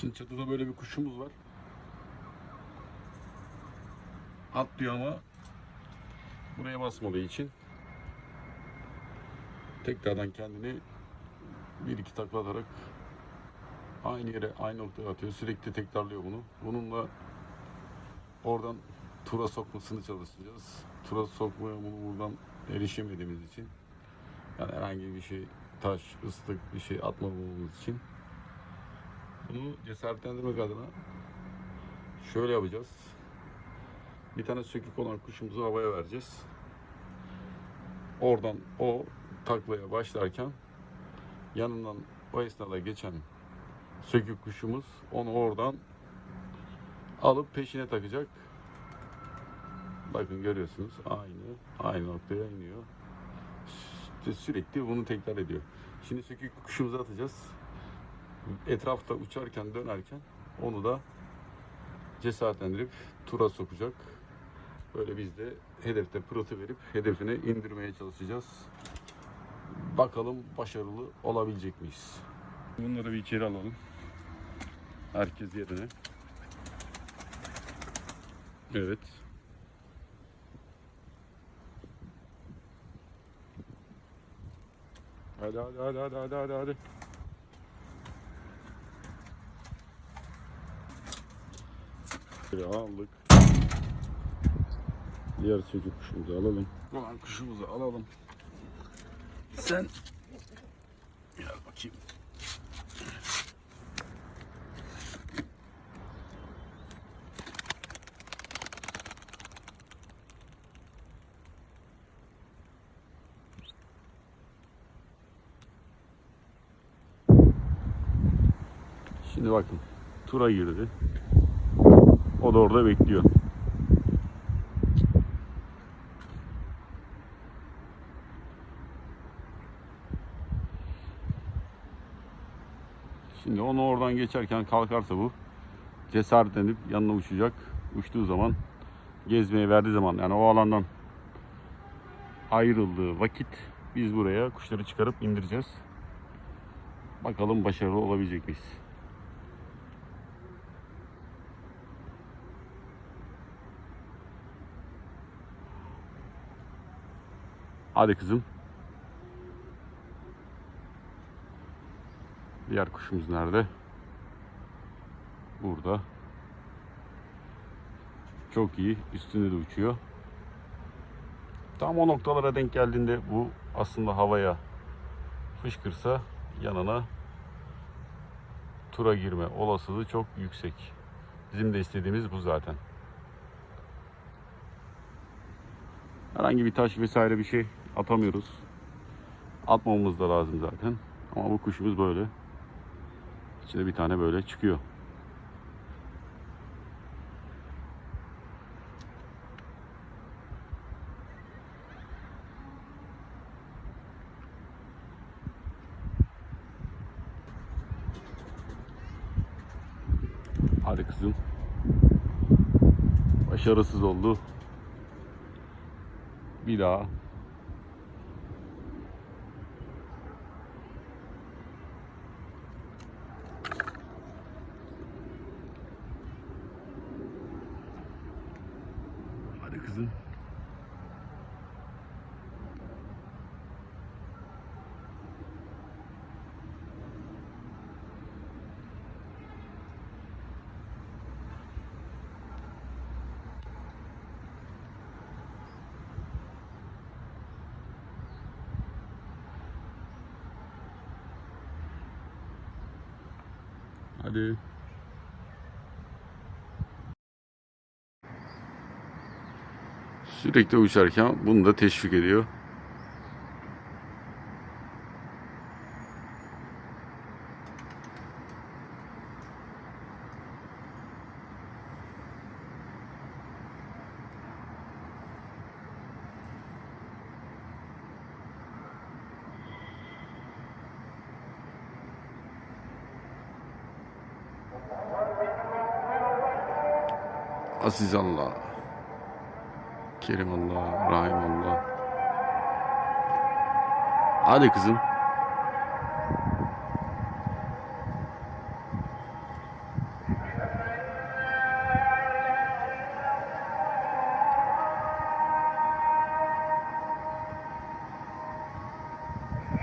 Şimdi çatıda böyle bir kuşumuz var. Atlıyor ama buraya basmadığı için tekrardan kendini bir iki takla atarak aynı yere aynı noktaya atıyor. Sürekli tekrarlıyor bunu. Bununla oradan tura sokmasını çalışacağız. Tura sokmaya bunu buradan erişemediğimiz için yani herhangi bir şey taş, ıslık bir şey atmamamız için bunu cesaretlendirmek adına şöyle yapacağız. Bir tane sökük olan kuşumuzu havaya vereceğiz. Oradan o taklaya başlarken yanından o esnada geçen sökük kuşumuz onu oradan alıp peşine takacak. Bakın görüyorsunuz aynı aynı noktaya iniyor. Sü- Sürekli bunu tekrar ediyor. Şimdi sökük kuşumuzu atacağız. Etrafta uçarken dönerken onu da cesaretlendirip tura sokacak. Böyle biz de hedefte pırıltı verip hedefine indirmeye çalışacağız. Bakalım başarılı olabilecek miyiz? Bunları bir içeri alalım. Herkes yerine. Evet. Hadi hadi hadi hadi hadi hadi Şöyle aldık. Diğer çocuk kuşumuzu alalım. Ulan kuşumuzu alalım. Sen gel bakayım. Şimdi bakın tura girdi. Da orada bekliyor. Şimdi onu oradan geçerken kalkarsa bu cesaretlenip yanına uçacak. Uçtuğu zaman gezmeye verdiği zaman yani o alandan ayrıldığı vakit biz buraya kuşları çıkarıp indireceğiz. Bakalım başarılı olabilecek miyiz? Hadi kızım. Diğer kuşumuz nerede? Burada. Çok iyi. Üstünde de uçuyor. Tam o noktalara denk geldiğinde bu aslında havaya fışkırsa yanına tura girme olasılığı çok yüksek. Bizim de istediğimiz bu zaten. Herhangi bir taş vesaire bir şey atamıyoruz. Atmamamız da lazım zaten. Ama bu kuşumuz böyle. İçinde bir tane böyle çıkıyor. Hadi kızım. Başarısız oldu. Bir daha. Hadi kızım. Hadi. Sürekli uçarken bunu da teşvik ediyor. Aziz Allah. Kerim Allah, Rahim Allah. Hadi kızım.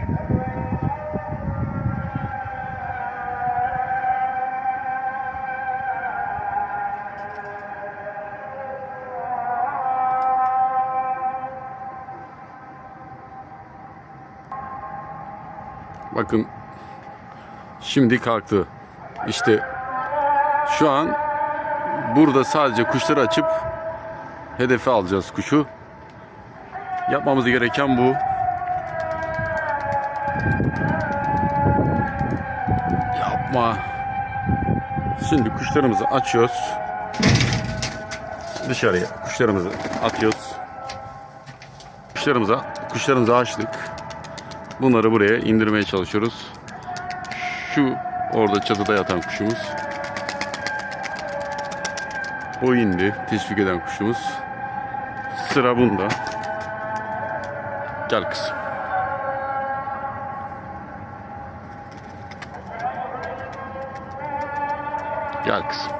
Thank you. Bakın şimdi kalktı. İşte şu an burada sadece kuşları açıp hedefe alacağız kuşu. Yapmamız gereken bu. Yapma. Şimdi kuşlarımızı açıyoruz. Dışarıya kuşlarımızı atıyoruz. Kuşlarımıza kuşlarımızı açtık. Bunları buraya indirmeye çalışıyoruz. Şu orada çatıda yatan kuşumuz. O indi. Teşvik eden kuşumuz. Sıra bunda. Gel kızım. Gel kızım.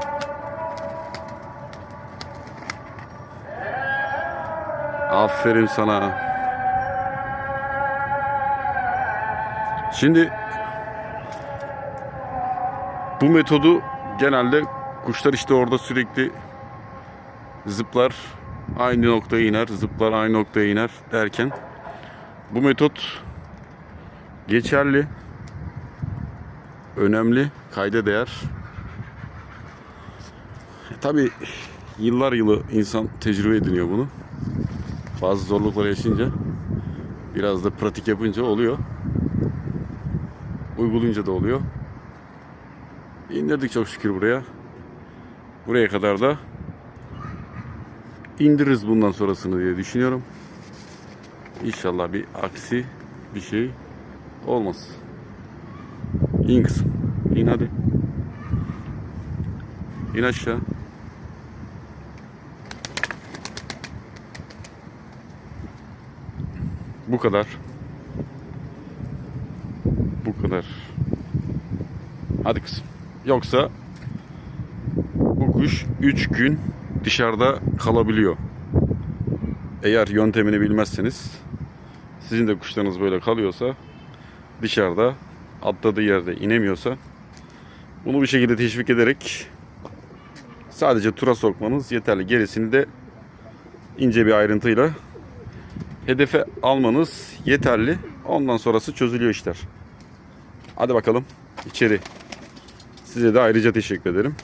Aferin sana. Şimdi bu metodu genelde kuşlar işte orada sürekli zıplar aynı noktaya iner, zıplar aynı noktaya iner derken bu metot geçerli, önemli, kayda değer. Tabi yıllar yılı insan tecrübe ediniyor bunu. Bazı zorluklar yaşayınca biraz da pratik yapınca oluyor. Uygulayınca da oluyor. İndirdik çok şükür buraya. Buraya kadar da indiririz bundan sonrasını diye düşünüyorum. İnşallah bir aksi bir şey olmaz. İn kızım. İn hadi. İn aşağı. Bu kadar. Kadar. Hadi kızım. Yoksa bu kuş 3 gün dışarıda kalabiliyor. Eğer yöntemini bilmezseniz sizin de kuşlarınız böyle kalıyorsa dışarıda atladığı yerde inemiyorsa bunu bir şekilde teşvik ederek sadece tura sokmanız yeterli. Gerisini de ince bir ayrıntıyla hedefe almanız yeterli. Ondan sonrası çözülüyor işler. Hadi bakalım içeri. Size de ayrıca teşekkür ederim.